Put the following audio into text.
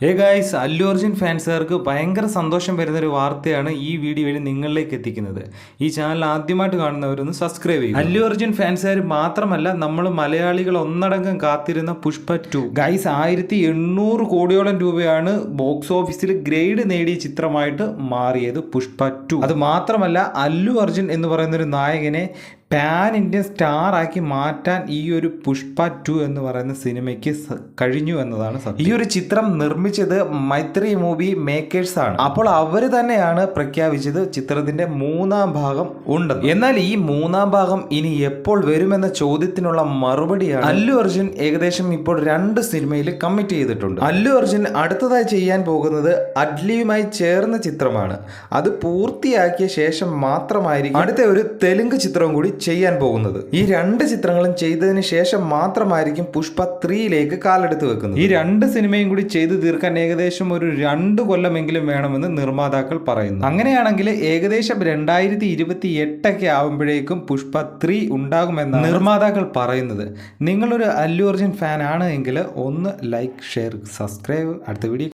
ഏ ഗായ്സ് അല്ലു അർജുൻ ഫാൻസുകാർക്ക് ഭയങ്കര സന്തോഷം വരുന്ന ഒരു വാർത്തയാണ് ഈ വീഡിയോ വഴി നിങ്ങളിലേക്ക് എത്തിക്കുന്നത്. ഈ ചാനൽ ആദ്യമായിട്ട് കാണുന്നവരൊന്ന് സബ്സ്ക്രൈബ് ചെയ്യും അല്ലു അർജുൻ ഫാൻസുകാർ മാത്രമല്ല നമ്മൾ മലയാളികൾ ഒന്നടങ്കം കാത്തിരുന്ന പുഷ്പ ടു ഗായ്സ് ആയിരത്തി എണ്ണൂറ് കോടിയോളം രൂപയാണ് ബോക്സ് ഓഫീസിൽ ഗ്രേഡ് നേടിയ ചിത്രമായിട്ട് മാറിയത് പുഷ്പ ടു അത് മാത്രമല്ല അല്ലു അർജുൻ എന്ന് പറയുന്ന ഒരു നായകനെ പാൻ ഇന്ത്യൻ സ്റ്റാർ ആക്കി മാറ്റാൻ ഈ ഒരു പുഷ്പ ടു എന്ന് പറയുന്ന സിനിമയ്ക്ക് കഴിഞ്ഞു എന്നതാണ് സത്യം. ഈ ഒരു ചിത്രം നിർമ്മിച്ചത് മൈത്രി മൂവി മേക്കേഴ്സ് ആണ്. അപ്പോൾ അവർ തന്നെയാണ് പ്രഖ്യാപിച്ചത് ചിത്രത്തിന്റെ മൂന്നാം ഭാഗം ഉണ്ട് എന്നാൽ ഈ മൂന്നാം ഭാഗം ഇനി എപ്പോൾ വരുമെന്ന ചോദ്യത്തിനുള്ള മറുപടിയാണ് അല്ലു അർജുൻ ഏകദേശം ഇപ്പോൾ രണ്ട് സിനിമയിൽ കമ്മിറ്റ് ചെയ്തിട്ടുണ്ട്. അല്ലു അർജുൻ അടുത്തതായി ചെയ്യാൻ പോകുന്നത് അഡ്ലിയുമായി ചേർന്ന ചിത്രമാണ്. അത് പൂർത്തിയാക്കിയ ശേഷം മാത്രമായിരിക്കും അടുത്ത ഒരു തെലുങ്ക് ചിത്രം കൂടി ചെയ്യാൻ പോകുന്നത്. ഈ രണ്ട് ചിത്രങ്ങളും ചെയ്തതിന് ശേഷം മാത്രമായിരിക്കും പുഷ്പ ത്രീയിലേക്ക് കാലെടുത്ത് വെക്കുന്നത്. ഈ രണ്ട് സിനിമയും കൂടി ചെയ്തു തീർക്കാൻ ഏകദേശം ഒരു രണ്ട് കൊല്ലമെങ്കിലും വേണമെന്ന് നിർമ്മാതാക്കൾ പറയുന്നു. അങ്ങനെയാണെങ്കിൽ ഏകദേശം രണ്ടായിരത്തി ഇരുപത്തി എട്ടൊക്കെ ആവുമ്പോഴേക്കും പുഷ്പ ത്രീ ഉണ്ടാകുമെന്നാണ് നിർമ്മാതാക്കൾ പറയുന്നത്. നിങ്ങളൊരു അല്ലു അർജുൻ ഫാൻ ആണ് എങ്കിൽ ഒന്ന് ലൈക്ക് ഷെയർ സബ്സ്ക്രൈബ്. അടുത്ത വീഡിയോ